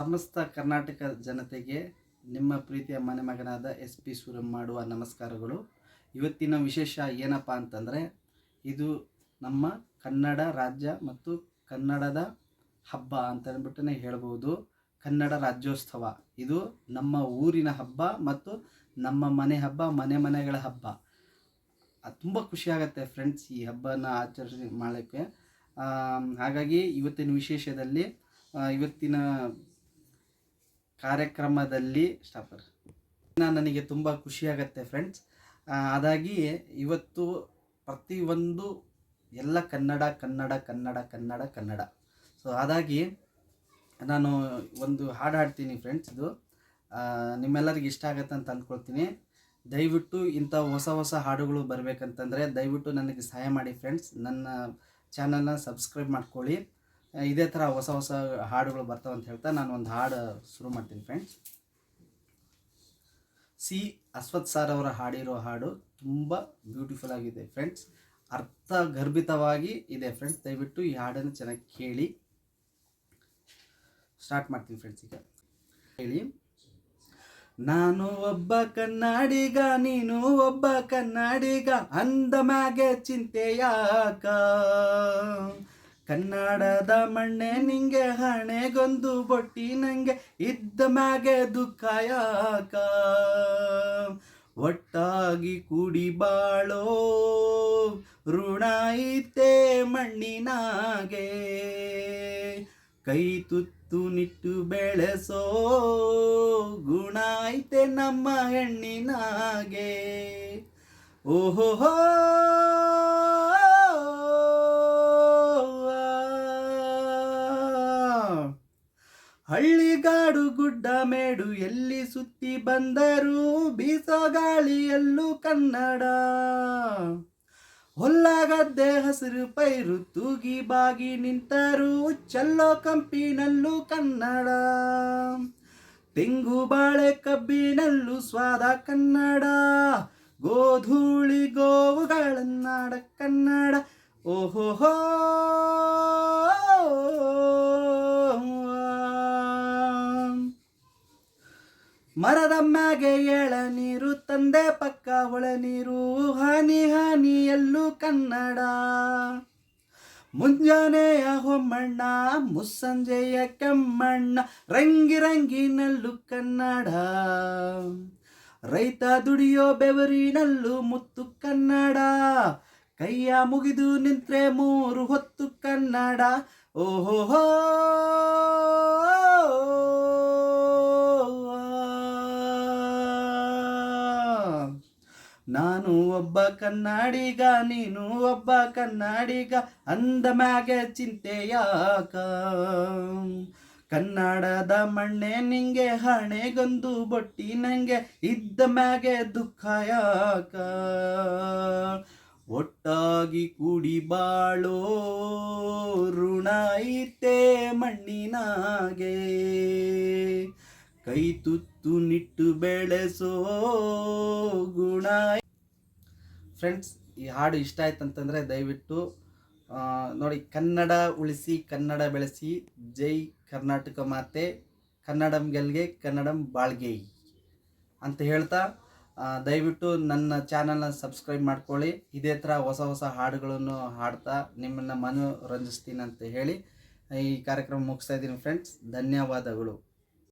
ಸಮಸ್ತ ಕರ್ನಾಟಕ ಜನತೆಗೆ ನಿಮ್ಮ ಪ್ರೀತಿಯ ಮನೆ ಮಗನಾದ ಎಸ್ ಪಿ ಸೂರಂ ಮಾಡುವ ನಮಸ್ಕಾರಗಳು. ಇವತ್ತಿನ ವಿಶೇಷ ಏನಪ್ಪ ಅಂತಂದರೆ, ಇದು ನಮ್ಮ ಕನ್ನಡ ರಾಜ್ಯ ಮತ್ತು ಕನ್ನಡದ ಹಬ್ಬ ಅಂತ ಅಂದ್ಬಿಟ್ಟೇ ಹೇಳ್ಬೋದು. ಕನ್ನಡ ರಾಜ್ಯೋತ್ಸವ. ಇದು ನಮ್ಮ ಊರಿನ ಹಬ್ಬ ಮತ್ತು ನಮ್ಮ ಮನೆ ಹಬ್ಬ, ಮನೆ ಮನೆಗಳ ಹಬ್ಬ. ತುಂಬ ಖುಷಿಯಾಗತ್ತೆ ಫ್ರೆಂಡ್ಸ್ ಈ ಹಬ್ಬನ ಆಚರಣೆ ಮಾಡೋಕ್ಕೆ ಹಾಗಾಗಿ ಇವತ್ತಿನ ವಿಶೇಷದಲ್ಲಿ ಇವತ್ತಿನ ಕಾರ್ಯಕ್ರಮದಲ್ಲಿ ಸ್ಟಾಪರ್ ನನಗೆ ತುಂಬ ಖುಷಿಯಾಗತ್ತೆ ಫ್ರೆಂಡ್ಸ್ ಅದಾಗಿ ಇವತ್ತು ಪ್ರತಿಯೊಂದು ಎಲ್ಲ ಕನ್ನಡ ಕನ್ನಡ ಕನ್ನಡ ಕನ್ನಡ ಕನ್ನಡ. ಸೊ ಅದಾಗಿ ನಾನು ಒಂದು ಹಾಡು ಹಾಡ್ತೀನಿ ಫ್ರೆಂಡ್ಸ್ ಇದು. ನಿಮ್ಮೆಲ್ಲರಿಗೆ ಇಷ್ಟ ಆಗತ್ತೆ ಅಂತ ಅಂದ್ಕೊಳ್ತೀನಿ ದಯವಿಟ್ಟು ಇಂಥ ಹೊಸ ಹೊಸ ಹಾಡುಗಳು ಬರಬೇಕಂತಂದರೆ ದಯವಿಟ್ಟು ನನಗೆ ಸಹಾಯ ಮಾಡಿ ಫ್ರೆಂಡ್ಸ್ ನನ್ನ ಚಾನಲ್ನ ಸಬ್ಸ್ಕ್ರೈಬ್ ಮಾಡ್ಕೊಳ್ಳಿ. ಇದೇ ಥರ ಹೊಸ ಹೊಸ ಹಾಡುಗಳು ಬರ್ತಾವೆ ಅಂತ ಹೇಳ್ತಾ ನಾನು ಒಂದು ಹಾಡು ಶುರು ಮಾಡ್ತೀನಿ ಫ್ರೆಂಡ್ಸ್ ಸಿ ಅಶ್ವಥ್ ಸರ್ ಅವರ ಹಾಡಿರೋ ಹಾಡು ತುಂಬ ಬ್ಯೂಟಿಫುಲ್ ಆಗಿದೆ ಫ್ರೆಂಡ್ಸ್ ಅರ್ಥ ಗರ್ಭಿತವಾಗಿ ಇದೆ ಫ್ರೆಂಡ್ಸ್ ದಯವಿಟ್ಟು ಈ ಹಾಡನ್ನು ಚೆನ್ನಾಗಿ ಕೇಳಿ. ಸ್ಟಾರ್ಟ್ ಮಾಡ್ತೀನಿ ಫ್ರೆಂಡ್ಸ್ ಈಗ. ಹೇಳಿ. ನಾನು ಒಬ್ಬ ಕನ್ನಡಿಗ, ನೀನು ಒಬ್ಬ ಕನ್ನಡಿಗ, ಅಂದ ಮ್ಯಾಗೆ ಚಿಂತೆ ಯಾಕ? ಕನ್ನಡದ ಮಣ್ಣೆ ನಿಂಗೆ, ಹಣೆಗೊಂದು ಬೊಟ್ಟಿ ನಂಗೆ ಇದ್ದ ಮ್ಯಾಗೆ ದುಃಖ ಯಾಕ ಒಟ್ಟಾಗಿ ಕೂಡಿ ಬಾಳೋ ಋಣ ಐತೆ ಮಣ್ಣಿನಾಗೆ. ಕೈ ತುತ್ತು ನಿಟ್ಟು ಬೆಳೆಸೋ ಗುಣ ಐತೆ ನಮ್ಮ ಹೆಣ್ಣಿನಾಗೆ. ಓಹೋ ಹಳ್ಳಿಗಾಡು ಗುಡ್ಡ ಮೇಡು ಎಲ್ಲಿ ಸುತ್ತಿ ಬಂದರೂ? ಬೀಸೋ ಗಾಳಿಯಲ್ಲೂ ಕನ್ನಡ. ಹೊಲ್ಲಗದ್ದೆ ಹಸಿರು ಪೈರು ತೂಗಿ ಬಾಗಿ ನಿಂತರೂ. ಚಲ್ಲೋ ಕಂಪಿನಲ್ಲೂ ಕನ್ನಡ. ತೆಂಗು ಬಾಳೆ ಕಬ್ಬಿನಲ್ಲೂ ಸ್ವಾದ ಕನ್ನಡ. ಗೋಧೂಳಿ ಗೋವುಗಳನ್ನಾಡ ಕನ್ನಡ. ಓಹೋ ಮರದ ಮ್ಯಾಗೆ ಎಳ ನೀರು, ತಂದೆ ಪಕ್ಕ ಒಳ ನೀರು, ಹನಿ ಹನಿ ಎಲ್ಲೂ ಕನ್ನಡ. ಮುಂಜಾನೆಯ ಹೊಮ್ಮಣ್ಣ, ಮುಸ್ಸಂಜೆಯ ಕೆಮ್ಮಣ್ಣ, ರಂಗಿ ರಂಗಿನಲ್ಲೂ ಕನ್ನಡ. ರೈತ ದುಡಿಯೋ ಬೆವರಿನಲ್ಲೂ ಮುತ್ತು ಕನ್ನಡ. ಕೈಯ ಮುಗಿದು ನಿಂತ್ರೆ ಮೂರು ಹೊತ್ತು ಕನ್ನಡ. ಓಹೋ ನಾನು ಒಬ್ಬ ಕನ್ನಡಿಗ, ನೀನು ಒಬ್ಬ ಕನ್ನಡಿಗ, ಅಂದ ಮ್ಯಾಗೆ ಚಿಂತೆ ಯಾಕ? ಕನ್ನಡದ ಮಣ್ಣೆ ನಿಂಗೆ, ಹಣೆಗೊಂದು ಬೊಟ್ಟಿ ನಂಗೆ ಇದ್ದ ಮ್ಯಾಗೆ ದುಃಖ ಯಾಕ? ಒಟ್ಟಾಗಿ ಕೂಡಿ ಬಾಳೋ ಋಣ ಐತೆ ಮಣ್ಣಿನಾಗೆ. ಕೈ ತುತ್ತು ನಿಟ್ಟು ಬೆಳೆಸೋ ಗುಣ ಫ್ರೆಂಡ್ಸ್, ಈ ಹಾಡು ಇಷ್ಟ ಆಯ್ತು ಅಂತಂದರೆ ದಯವಿಟ್ಟು ನೋಡಿ, ಕನ್ನಡ ಉಳಿಸಿ, ಕನ್ನಡ ಬೆಳೆಸಿ, ಜೈ ಕರ್ನಾಟಕ ಮಾತೆ, ಕನ್ನಡಂ ಗೆಲ್ಗೆ, ಕನ್ನಡಂ ಬಾಳ್ಗೆ ಅಂತ ಹೇಳ್ತಾ ದಯವಿಟ್ಟು ನನ್ನ ಚಾನಲ್ನ ಸಬ್ಸ್ಕ್ರೈಬ್ ಮಾಡ್ಕೊಳ್ಳಿ. ಇದೇ ಥರ ಹೊಸ ಹೊಸ ಹಾಡುಗಳನ್ನು ಹಾಡ್ತಾ ನಿಮ್ಮನ್ನು ಮನೋರಂಜಿಸ್ತೀನಿ ಅಂತ ಹೇಳಿ ಈ ಕಾರ್ಯಕ್ರಮ ಮುಗಿಸ್ತಾ ಇದ್ದೀನಿ ಫ್ರೆಂಡ್ಸ್. ಧನ್ಯವಾದಗಳು.